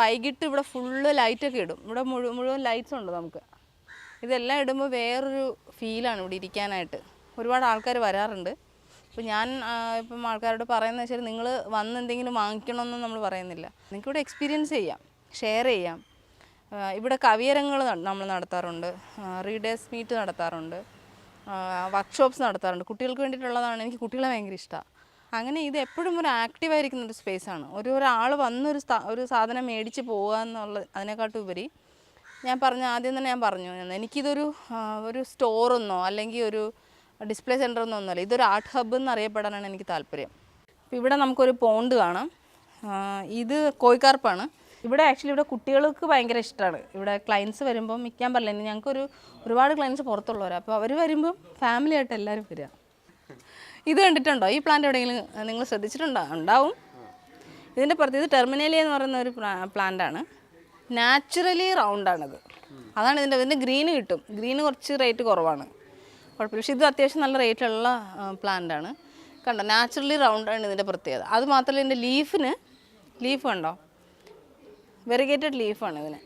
വൈകിട്ട് ഇവിടെ ഫുള്ള് ലൈറ്റൊക്കെ ഇടും. ഇവിടെ മുഴുവൻ മുഴുവൻ ലൈറ്റ്സ് ഉണ്ട് നമുക്ക്. ഇതെല്ലാം ഇടുമ്പോൾ വേറൊരു ഫീലാണ് ഇവിടെ ഇരിക്കാനായിട്ട്. ഒരുപാട് ആൾക്കാർ വരാറുണ്ട്. അപ്പോൾ ഞാൻ ഇപ്പം ആൾക്കാരോട് പറയുന്നത് വെച്ചാൽ നിങ്ങൾ വന്ന് എന്തെങ്കിലും വാങ്ങിക്കണമെന്ന് നമ്മൾ പറയുന്നില്ല. നിങ്ങൾക്ക് ഇവിടെ എക്സ്പീരിയൻസ് ചെയ്യാം. ഷെയർ ചെയ്യാം. ഇവിടെ കവിയരങ്ങൾ നമ്മൾ നടത്താറുണ്ട്. റീഡേഴ്സ് മീറ്റ് നടത്താറുണ്ട്. വർക്ക്ഷോപ്സ് നടത്താറുണ്ട്. കുട്ടികൾക്ക് വേണ്ടിയിട്ടുള്ളതാണ്. എനിക്ക് കുട്ടികളെ ഭയങ്കര ഇഷ്ടമാണ് അങ്ങനെ ഇത് എപ്പോഴും ഒരു ആക്റ്റീവ് ആയിരിക്കുന്ന ഒരു സ്പേസാണ് ഒരു ഒരാൾ വന്നൊരു ഒരു സാധനം മേടിച്ച് പോകുക എന്നുള്ള അതിനെക്കാട്ടും ഉപരി ഞാൻ പറഞ്ഞ ആദ്യം തന്നെ ഞാൻ പറഞ്ഞു എനിക്കിതൊരു ഒരു സ്റ്റോറൊന്നോ അല്ലെങ്കിൽ ഒരു ഡിസ്പ്ലേ സെന്റർ എന്നോ ഒന്നുമല്ല ഇതൊരു ആർട്ട് ഹബ്ബ് എന്ന് അറിയപ്പെടാനാണ് എനിക്ക് താല്പര്യം. അപ്പോൾ ഇവിടെ നമുക്കൊരു പോണ്ട് കാണാം. ഇത് കോഴിക്കാർപ്പാണ്. ഇവിടെ ആക്ച്വലി ഇവിടെ കുട്ടികൾക്ക് ഭയങ്കര ഇഷ്ടമാണ് ഇവിടെ ക്ലയൻസ് വരുമ്പം മിക്കാൻ പറയില്ല ഞങ്ങൾക്കൊരു ഒരുപാട് ക്ലയൻസ് പുറത്തുള്ളവരാണ് അപ്പോൾ അവർ വരുമ്പം ഫാമിലി ആയിട്ട് എല്ലാവരും വരിക ഇത് കണ്ടിട്ടുണ്ടോ? ഈ പ്ലാന്റ് എവിടെയെങ്കിലും നിങ്ങൾ ശ്രദ്ധിച്ചിട്ടുണ്ടോ? ഉണ്ടാവും. ഇതിന്റെ പുറത്ത് ഇത് ടെർമിനേലി എന്ന് പറയുന്ന ഒരു പ്ലാന്റ് ആണ്. നാച്ചുറലി റൗണ്ടാണിത് അതാണ് ഇതിന്റെ ഇതിന്റെ ഗ്രീന് കിട്ടും. ഗ്രീന് കുറച്ച് റേറ്റ് കുറവാണ്. കുഴപ്പമില്ല. പക്ഷേ ഇത് അത്യാവശ്യം നല്ല റേറ്റുള്ള പ്ലാന്റ് ആണ്. കണ്ടോ? നാച്ചുറലി ആണ് ഇതിന്റെ പ്രത്യേകത. അത് മാത്രമല്ല ഇതിന്റെ ലീഫിന് ലീഫ് കണ്ടോ? വെറിഗേറ്റഡ് ലീഫാണ് ഇതിന്.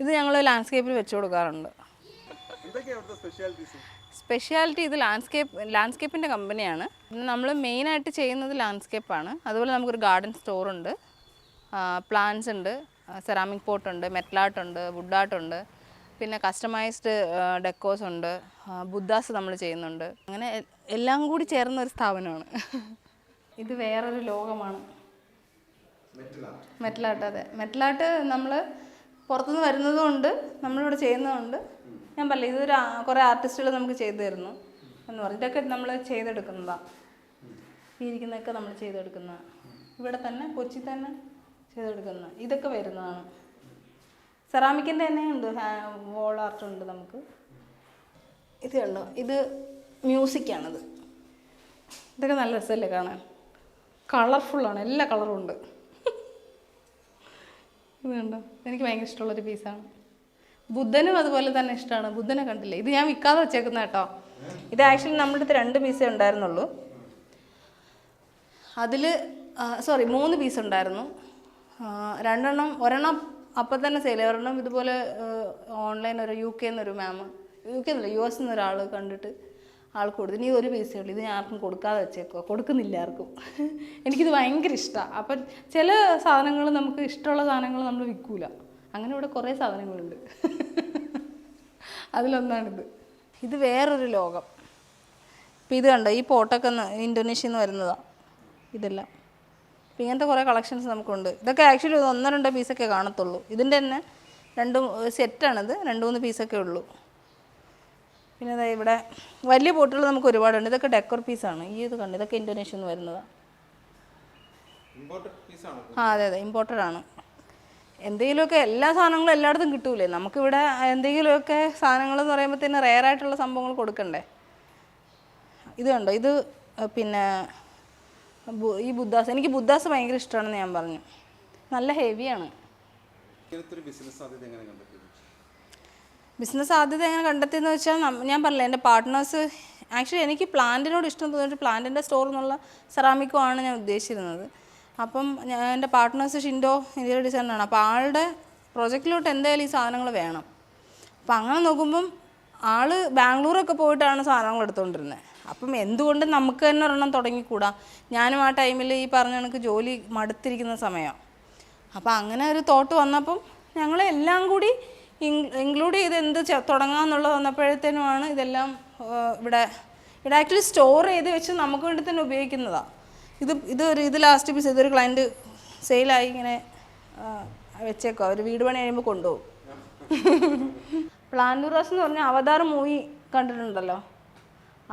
ഇത് ഞങ്ങൾ ലാൻഡ്സ്കേപ്പിൽ വെച്ച് കൊടുക്കാറുണ്ട്. സ്പെഷ്യാലിറ്റി ഇത് ലാൻഡ്സ്കേപ്പ് ലാൻഡ്സ്കേപ്പിന്റെ കമ്പനിയാണ്. നമ്മൾ മെയിനായിട്ട് ചെയ്യുന്നത് ലാൻഡ്സ്കേപ്പാണ്. അതുപോലെ നമുക്കൊരു ഗാർഡൻ സ്റ്റോറുണ്ട്. പ്ലാന്റ്സ് ഉണ്ട് സെറാമിക് പോട്ടുണ്ട് മെറ്റലാട്ടുണ്ട് വുഡാട്ടുണ്ട് പിന്നെ കസ്റ്റമൈസ്ഡ് ഡെക്കോസ് ഉണ്ട്. ബുദ്ധാസ് നമ്മൾ ചെയ്യുന്നുണ്ട്. അങ്ങനെ എല്ലാം കൂടി ചേർന്ന ഒരു സ്ഥാപനമാണ്. ഇത് വേറൊരു ലോകമാണ്. മെറ്റലാട്ട് അതെ. മെറ്റലാട്ട് നമ്മൾ പുറത്തുനിന്ന് വരുന്നതുകൊണ്ട് നമ്മളിവിടെ ചെയ്യുന്നതുകൊണ്ട് ഞാൻ പറയില്ല ഇതൊരു കുറേ ആർട്ടിസ്റ്റുകൾ നമുക്ക് ചെയ്തു തരുന്നു എന്ന് പറഞ്ഞു. ഇതൊക്കെ നമ്മൾ ചെയ്തെടുക്കുന്നതാണ് ഈ ഇരിക്കുന്നതൊക്കെ നമ്മൾ ചെയ്തെടുക്കുന്ന. ഇവിടെ തന്നെ കൊച്ചി തന്നെ ചെയ്തെടുക്കുന്ന. ഇതൊക്കെ വരുന്നതാണ്. സെറാമിക്കിന്റെ തന്നെ ഉണ്ട് വോൾ ആർട്ട് ഉണ്ട് നമുക്ക്. ഇത് കണ്ടോ ഇത് മ്യൂസിക്കാണിത് ഇതൊക്കെ നല്ല രസമല്ലേ കാണാൻ? കളർഫുള്ളാണ് എല്ലാ കളറും ഉണ്ട്. ഇത് കണ്ടോ? എനിക്ക് ഭയങ്കര ഇഷ്ടമുള്ളൊരു പീസാണ് ബുദ്ധനും അതുപോലെ തന്നെ ഇഷ്ടമാണ്. ബുദ്ധനെ കണ്ടില്ലേ? ഇത് ഞാൻ വിൽക്കാതെ വെച്ചേക്കുന്ന കേട്ടോ. ഇത് ആക്ച്വലി നമ്മുടെ അടുത്ത് രണ്ട് പീസേ ഉണ്ടായിരുന്നുള്ളൂ. അതിൽ സോറി മൂന്ന് പീസ് ഉണ്ടായിരുന്നു. രണ്ടെണ്ണം ഒരെണ്ണം അപ്പം തന്നെ സെയിൽ ഒരെണ്ണം ഇതുപോലെ ഓൺലൈൻ ഒരു യു കെ എന്നൊരു മാം യു കെ എന്നല്ല യു എസ് എന്നൊരാൾ കണ്ടിട്ട് ആൾ കൊടുത്തു. ഇനി ഒരു പീസേ ഉള്ളൂ. ഇത് ഞാൻ ആർക്കും കൊടുക്കാതെ വെച്ചേക്കോ കൊടുക്കുന്നില്ല ആർക്കും. എനിക്കിത് ഭയങ്കര ഇഷ്ടമാണ് അപ്പം ചില സാധനങ്ങൾ നമുക്ക് ഇഷ്ടമുള്ള സാധനങ്ങൾ നമ്മൾ വിൽക്കൂല. അങ്ങനെ ഇവിടെ കുറേ സാധനങ്ങളുണ്ട്. അതിലൊന്നാണിത്. ഇത് വേറൊരു ലോകം. ഇപ്പം ഇത് കണ്ടോ? ഈ പോട്ടൊക്കെ ഇന്തോനേഷ്യയിൽ നിന്ന് വരുന്നതാണ് ഇതെല്ലാം. അപ്പം ഇങ്ങനത്തെ കുറേ കളക്ഷൻസ് നമുക്കുണ്ട്. ഇതൊക്കെ ആക്ച്വലി ഒന്നോ രണ്ടോ പീസൊക്കെ കാണത്തുള്ളൂ. ഇതിന്റെ തന്നെ രണ്ട് സെറ്റാണിത്. രണ്ട് മൂന്ന് പീസൊക്കെ ഉള്ളൂ. പിന്നെ അതായത് ഇവിടെ വലിയ പോട്ടുകൾ നമുക്ക് ഒരുപാടുണ്ട്. ഇതൊക്കെ ഡെക്കർ പീസാണ്. ഈ ഇത് കണ്ട്? ഇതൊക്കെ ഇന്തോനേഷ്യയിൽ നിന്ന് വരുന്നതാണ് ആ അതെ അതെ. ഇമ്പോർട്ടഡ് ആണ് എന്തെങ്കിലുമൊക്കെ എല്ലാ സാധനങ്ങളും എല്ലായിടത്തും കിട്ടൂലേ? നമുക്കിവിടെ എന്തെങ്കിലുമൊക്കെ സാധനങ്ങൾ എന്ന് പറയുമ്പോഴത്തേന് റെയർ ആയിട്ടുള്ള സംഭവങ്ങൾ കൊടുക്കണ്ടേ? ഇത് കണ്ടോ? ഇത് പിന്നെ ഈ ബുദ്ധാസ് എനിക്ക് ബുദ്ധാസ് ഭയങ്കര ഇഷ്ടമാണെന്ന് ഞാൻ പറഞ്ഞു. നല്ല ഹെവിയാണ് ബിസിനസ് സാധ്യത എങ്ങനെ കണ്ടെത്തിയെന്ന് വെച്ചാൽ ഞാൻ പറഞ്ഞില്ല എന്റെ പാർട്ട്നേഴ്സ് ആക്ച്വലി എനിക്ക് പ്ലാന്റിനോട് ഇഷ്ടം തോന്നിയിട്ട് പ്ലാന്റിന്റെ സ്റ്റോർ എന്നുള്ള സെറാമിക്കുമാണ് ആണ് ഞാൻ ഉദ്ദേശിച്ചിരുന്നത്. അപ്പം ഞാൻ എന്റെ പാർട്ട്നേഴ്സ് ഷിൻഡോ ഇന്ത്യയുടെ ഡിസൈനറാണ് അപ്പോൾ ആളുടെ പ്രൊജക്റ്റിലോട്ട് എന്തായാലും ഈ സാധനങ്ങൾ വേണം. അപ്പം അങ്ങനെ നോക്കുമ്പം ആൾ ബാംഗ്ലൂരൊക്കെ പോയിട്ടാണ് സാധനങ്ങൾ എടുത്തുകൊണ്ടിരുന്നത് അപ്പം എന്തുകൊണ്ട് നമുക്ക് തന്നെ ഒരെണ്ണം തുടങ്ങിക്കൂടാ? ഞാനും ആ ടൈമിൽ ഈ പറഞ്ഞ കണക്ക് ജോലി മടുത്തിരിക്കുന്ന സമയം. അപ്പം അങ്ങനെ ഒരു തോട്ട് വന്നപ്പം ഞങ്ങൾ എല്ലാം കൂടി ഇൻക്ലൂഡ് ചെയ്ത് എന്ത് തുടങ്ങാമെന്നുള്ളത് വന്നപ്പോഴത്തേനുമാണ് ഇതെല്ലാം ഇവിടെ ഇവിടെ ആക്ച്വലി സ്റ്റോർ ചെയ്ത് വെച്ച് നമുക്ക് വേണ്ടി തന്നെ ഉപയോഗിക്കുന്നതാണ് ഇത് ഇത് ഒരു ഇത് ലാസ്റ്റ് പീസ് ഇതൊരു ക്ലയന്റ് സെയിലായി ഇങ്ങനെ വെച്ചേക്കോ അവർ വീട് പണി കഴിയുമ്പോൾ കൊണ്ടുപോകും. പ്ലാന്റൂറാസ് എന്ന് പറഞ്ഞാൽ അവതാർ മൂവി കണ്ടിട്ടുണ്ടല്ലോ.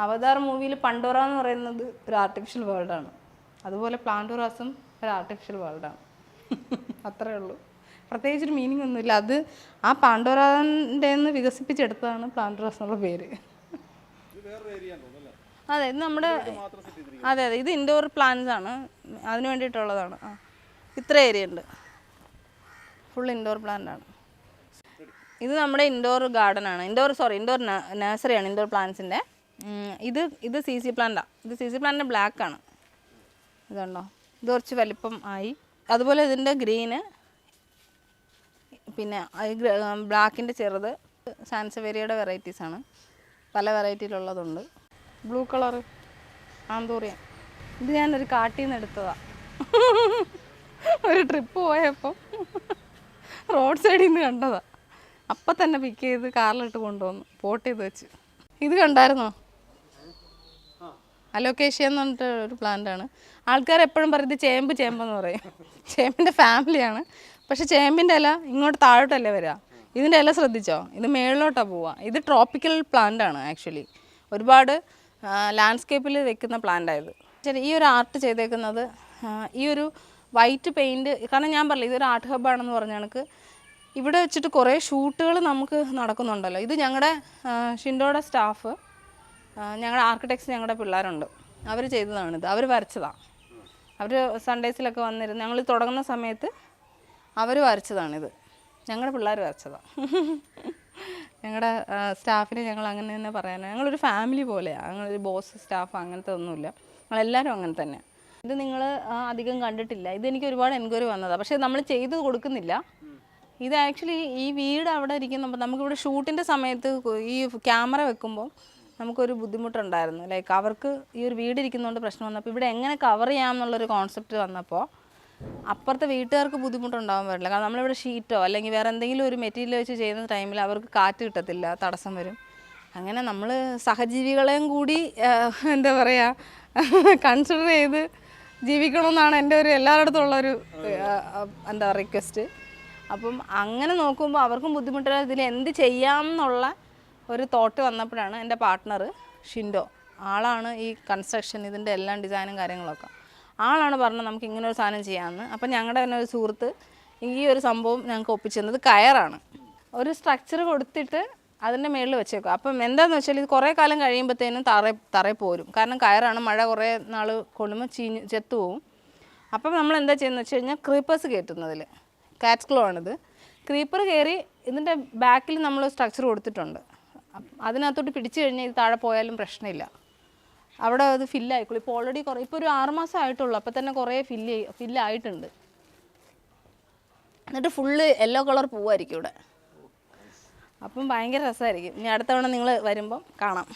അവതാർ മൂവിയിൽ പണ്ടോറ എന്ന് പറയുന്നത് ഒരു ആർട്ടിഫിഷ്യൽ വേൾഡാണ് അതുപോലെ പ്ലാന്റൂറാസും ഒരു ആർട്ടിഫിഷ്യൽ വേൾഡാണ് അത്രേ ഉള്ളൂ. പ്രത്യേകിച്ചൊരു മീനിങ് ഒന്നുമില്ല. അത് ആ പാണ്ഡോറാന്റെ നിന്ന് വികസിപ്പിച്ചെടുത്തതാണ് പ്ലാന്റൂറാസ് എന്നുള്ള പേര്. അതെ ഇത് നമ്മുടെ അതെ അതെ ഇത് ഇൻഡോർ പ്ലാന്റ്സ് ആണ്. അതിന് വേണ്ടിയിട്ടുള്ളതാണ്. ആ ഇത്ര ഏരിയ ഉണ്ട്. ഫുൾ ഇൻഡോർ പ്ലാന്റ് ആണ്. ഇത് നമ്മുടെ ഇൻഡോർ ഗാർഡൻ ആണ്. ഇൻഡോർ സോറി ഇൻഡോർ നഴ്സറിയാണ് ഇൻഡോർ പ്ലാന്റ്സിന്റെ ഇത് ഇത് സി സി പ്ലാന്റാണ് ഇത് സി സി പ്ലാന്റിന്റെ ബ്ലാക്ക് ആണ്. ഇതുണ്ടോ? ഇത് കുറച്ച് വലിപ്പം ആയി. അതുപോലെ ഇതിന്റെ ഗ്രീന് പിന്നെ ബ്ലാക്കിന്റെ ചെറുത് സാൻസവേരിയയുടെ വെറൈറ്റീസാണ് പല വെറൈറ്റിയിലുള്ളതുണ്ട് ബ്ലൂ കളറ് ആന്തൂറിയ. ഇത് ഞാനൊരു കാട്ടിൽ നിന്ന് എടുത്തതാണ് ഒരു ട്രിപ്പ് പോയപ്പോൾ റോഡ് സൈഡിൽ നിന്ന് കണ്ടതാ. അപ്പം തന്നെ പിക്ക് ചെയ്ത് കാറിലിട്ട് കൊണ്ടുവന്നു. പോട്ട് ചെയ്ത് വെച്ച്. ഇത് കണ്ടായിരുന്നോ? അലോക്കേഷ്യ എന്ന് പറഞ്ഞിട്ട് ഒരു പ്ലാന്റ് ആണ്. ആൾക്കാർ എപ്പോഴും പറയും ഇത് ചേമ്പ് ചേമ്പെന്ന് പറയും. ചേമ്പിന്റെ ഫാമിലിയാണ് പക്ഷെ ചേമ്പിന്റെ ഇല ഇങ്ങോട്ട് താഴോട്ടല്ലേ വരിക ഇതിന്റെ ഇല ശ്രദ്ധിച്ചോ? ഇത് മേളിലോട്ടാണ് പോവുക ഇത് ട്രോപ്പിക്കൽ പ്ലാന്റ് ആണ് ആക്ച്വലി ഒരുപാട് ലാൻഡ്സ്കേപ്പിൽ വെക്കുന്ന പ്ലാന്റായത് ശരി ഈ ഒരു ആർട്ട് ചെയ്തേക്കുന്നത് ഈ ഒരു വൈറ്റ് പെയിന്റ് കാരണം ഞാൻ പറഞ്ഞില്ല ഇതൊരു ആർട്ട് ഹബ്ബാണെന്ന് പറഞ്ഞ കണക്ക്. ഇവിടെ വെച്ചിട്ട് കുറേ ഷൂട്ടുകൾ നമുക്ക് നടക്കുന്നുണ്ടല്ലോ. ഇത് ഞങ്ങളുടെ ഷിൻഡോയുടെ സ്റ്റാഫ് ഞങ്ങളുടെ ആർക്കിടെക്ട്സ് ഞങ്ങളുടെ പിള്ളേരുണ്ട്. അവർ ചെയ്തതാണിത് അവർ വരച്ചതാണ് അവർ സൺഡേസിലൊക്കെ വന്നിരുന്നു ഞങ്ങൾ തുടങ്ങുന്ന സമയത്ത് അവർ വരച്ചതാണിത് ഞങ്ങളുടെ പിള്ളേർ വരച്ചതാണ് ഞങ്ങളുടെ സ്റ്റാഫിനെ ഞങ്ങൾ അങ്ങനെ തന്നെ പറയാനാണ് ഞങ്ങളൊരു ഫാമിലി പോലെയാണ് ഞങ്ങളൊരു ബോസ് സ്റ്റാഫ് അങ്ങനത്തെ ഒന്നുമില്ല. ഞങ്ങളെല്ലാവരും അങ്ങനെ തന്നെ ഇത് നിങ്ങൾ അധികം കണ്ടിട്ടില്ല. ഇത് എനിക്ക് ഒരുപാട് എൻക്വയറി വന്നതാണ് പക്ഷേ നമ്മൾ ചെയ്തു കൊടുക്കുന്നില്ല. ഇത് ആക്ച്വലി ഈ വീട് അവിടെ ഇരിക്കുമ്പോൾ നമുക്കിവിടെ ഷൂട്ടിന്റെ സമയത്ത് ഈ ക്യാമറ വെക്കുമ്പോൾ നമുക്കൊരു ബുദ്ധിമുട്ടുണ്ടായിരുന്നു. ലൈക്ക് അവർക്ക് ഈ ഒരു വീട് ഇരിക്കുന്നതുകൊണ്ട് പ്രശ്നം വന്നപ്പോൾ ഇവിടെ എങ്ങനെ കവർ ചെയ്യാം എന്നുള്ളൊരു കോൺസെപ്റ്റ് വന്നപ്പോൾ അപ്പുറത്തെ വീട്ടുകാർക്ക് ബുദ്ധിമുട്ടുണ്ടാവാൻ പറ്റില്ല. കാരണം നമ്മളിവിടെ ഷീറ്റോ അല്ലെങ്കിൽ വേറെ എന്തെങ്കിലും ഒരു മെറ്റീരിയൽ വെച്ച് ചെയ്യുന്ന ടൈമിൽ അവർക്ക് കാറ്റ് കിട്ടത്തില്ല തടസ്സം വരും. അങ്ങനെ നമ്മൾ സഹജീവികളെയും കൂടി എന്താ പറയുക കൺസിഡർ ചെയ്ത് ജീവിക്കണമെന്നാണ് എന്റെ ഒരു എല്ലാവരുടെ ആ, എന്താ റിക്വസ്റ്റ് അപ്പം അങ്ങനെ നോക്കുമ്പോൾ അവർക്കും ബുദ്ധിമുട്ടില്ല ഇതിൽ എന്ത് ചെയ്യാം എന്നുള്ള ഒരു തോട്ട് വന്നപ്പോഴാണ് എന്റെ പാർട്ട്ണർ ഷിൻഡോ. ആളാണ് ഈ കൺസ്ട്രക്ഷൻ ഇതിന്റെ എല്ലാം ഡിസൈനും കാര്യങ്ങളൊക്കെ. ആളാണ് പറഞ്ഞത് നമുക്ക് ഇങ്ങനെ ഒരു സാധനം ചെയ്യാമെന്ന്. അപ്പം ഞങ്ങളുടെ തന്നെ ഒരു സുഹൃത്ത് ഈ ഒരു സംഭവം ഞങ്ങൾക്ക് ഒപ്പിച്ചത് കയറാണ്. ഒരു സ്ട്രക്ചർ കൊടുത്തിട്ട് അതിന്റെ മേളിൽ വെച്ചേക്കും. അപ്പം എന്താണെന്ന് വെച്ചാൽ ഇത് കുറേ കാലം കഴിയുമ്പോഴത്തേനും തറ തറയിൽ പോരും. കാരണം കയറാണ് മഴ കുറേ നാൾ കൊള്ളുമ്പോൾ ചീഞ്ഞ് ചെത്തു പോവും. അപ്പം നമ്മൾ എന്താ ചെയ്യുന്നത് വെച്ച് കഴിഞ്ഞാൽ ക്രീപ്പേഴ്സ് കയറ്റുന്നതിൽ കാറ്റ് ക്ലോ ആണിത്. ക്രീപ്പർ കയറി ഇതിന്റെ ബാക്കിൽ നമ്മൾ സ്ട്രക്ചർ കൊടുത്തിട്ടുണ്ട്. അതിനകത്തോട്ട് പിടിച്ചു കഴിഞ്ഞാൽ ഇത് താഴെ പോയാലും പ്രശ്നമില്ല. അവിടെ അത് ഫില്ലായിക്കോളും ഇപ്പോൾ ഓൾറെഡി കുറേ ഇപ്പോൾ ഒരു ആറുമാസം ആയിട്ടുള്ളൂ. അപ്പോൾ തന്നെ കുറേ ഫില്ല് ഫില്ലായിട്ടുണ്ട് എന്നിട്ട് ഫുള്ള് യെല്ലോ കളർ പൂവായിരിക്കും ഇവിടെ. അപ്പം ഭയങ്കര രസമായിരിക്കും ഇനി അടുത്തവണ നിങ്ങൾ വരുമ്പം കാണാം.